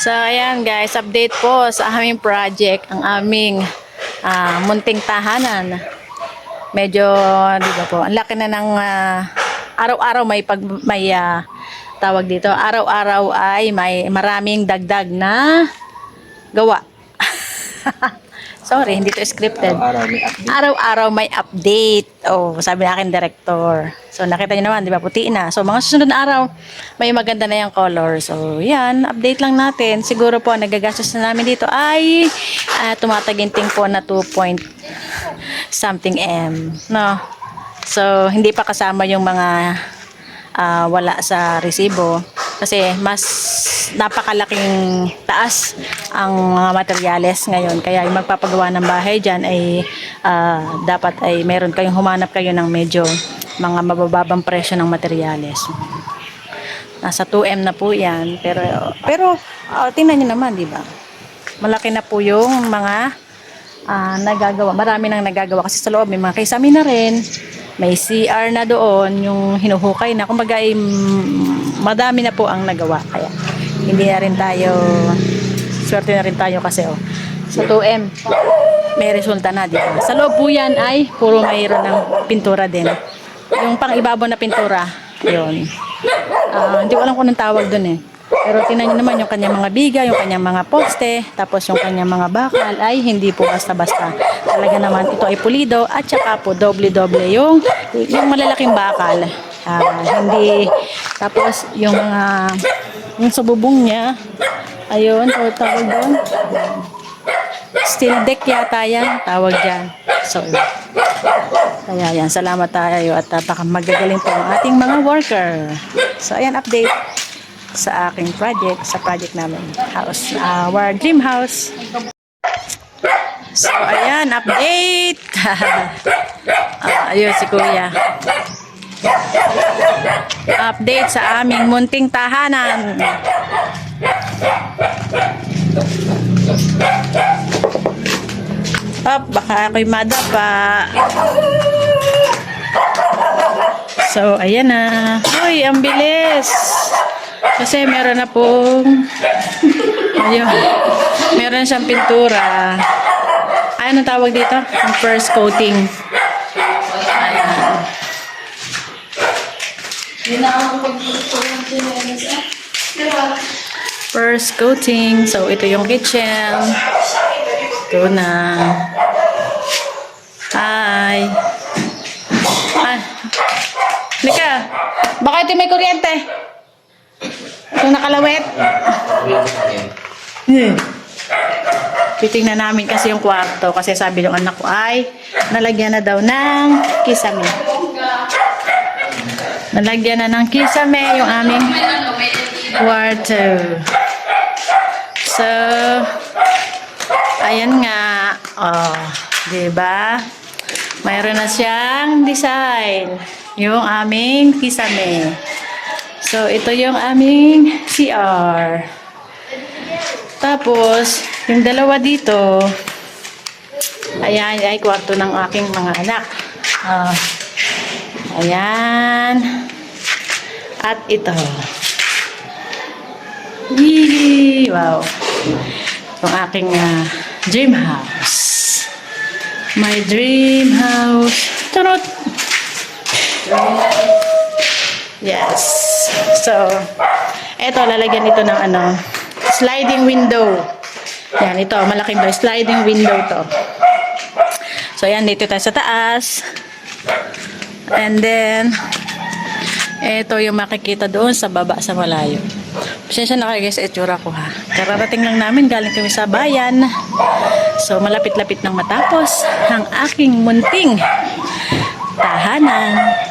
So, ayan guys, update po sa aming project, ang aming ah, munting tahanan. Medyo, di ba po, ang laki na ng ah, araw-araw may pag may ah, tawag dito. Araw-araw ay may maraming dagdag na gawa. Sorry, hindi to scripted. Araw may update. Araw-araw may update. Oh, sabi na akin director. So nakita niyo naman, 'di ba? Puti na. So mga susunod na araw, may maganda na yung color. So 'yan, update lang natin. Siguro po nagagastos na namin dito ay ah, tumataginting po na 2 point something M, no? So hindi pa kasama yung mga ah, wala sa resibo kasi mas napakalaking taas ang mga materyales ngayon kaya yung magpapagawa ng bahay dyan ay ah, dapat ay meron kayong humanap kayo ng medyo mga mabababang presyo ng materyales nasa 2M na po yan pero pero ah, tingnan nyo naman di ba malaki na po yung mga ah, nagagawa. Marami nang nagagawa kasi sa loob may mga kisame na rin. May CR na doon, yung hinuhukay na. Kumbaga ay mm, madami na po ang nagawa. Kaya hindi na rin tayo, swerte na rin tayo kasi oh, sa 2M may resulta na di ba? Sa loob po yan ay puro mayroon ng pintura din. Yung pang ibabaw na pintura, yun. Ah, hindi ko alam kung anong tawag doon eh. Pero tingnan nyo naman yung kanyang mga biga, yung kanyang mga poste, tapos yung kanyang mga bakal ay hindi po basta-basta. Talaga naman ito ay pulido at saka po doble-doble yung, yung malalaking bakal. Ah, hindi, tapos yung mga, yung sa niya, ayun, tawag doon. Steel deck yata yan, tawag dyan. So, kaya yan, salamat tayo at uh, baka magagaling po ang ating mga worker. So, ayan, update sa aking project, sa project namin, house, our dream house. So, ayan, update! Ah, ayun, si Kuya. Update sa aming munting tahanan. Up, baka ako'y madapa. So, ayan na. Uy, ang bilis. Kasi meron na pong ayun, meron siyang pintura. Ay, anong tawag dito? Yung first coating. First coating. So, ito yung kitchen. Ito na. Hi. Ay. Lika. Baka ito may kuryente. Ito nakalawit. Hmm. Titingnan namin kasi yung kwarto kasi sabi ng anak ko ay nalagyan na daw ng kisame. Nalagyan na ng kisame yung aming kwarto. So, ayan nga. Oh, 'di ba? Mayroon na siyang design yung aming kisame. So, ito yung aming CR. Tapos, yung dalawa dito, ayan, ay kwarto ng aking mga anak. Ah, ayan. At ito. Yee! Wow. Yung aking ah, dream house. My dream house. Charot! Yes. So, eto, lalagyan ito ng ano, sliding window. Yan, ito, malaking ba, sliding window to. So, yan, dito tayo sa taas. And then, eto yung makikita doon sa baba sa malayo. Pasensya na kayo guys, itsura ko ha. Kararating lang namin, galing kami sa bayan. So, malapit-lapit nang matapos ang aking munting tahanan.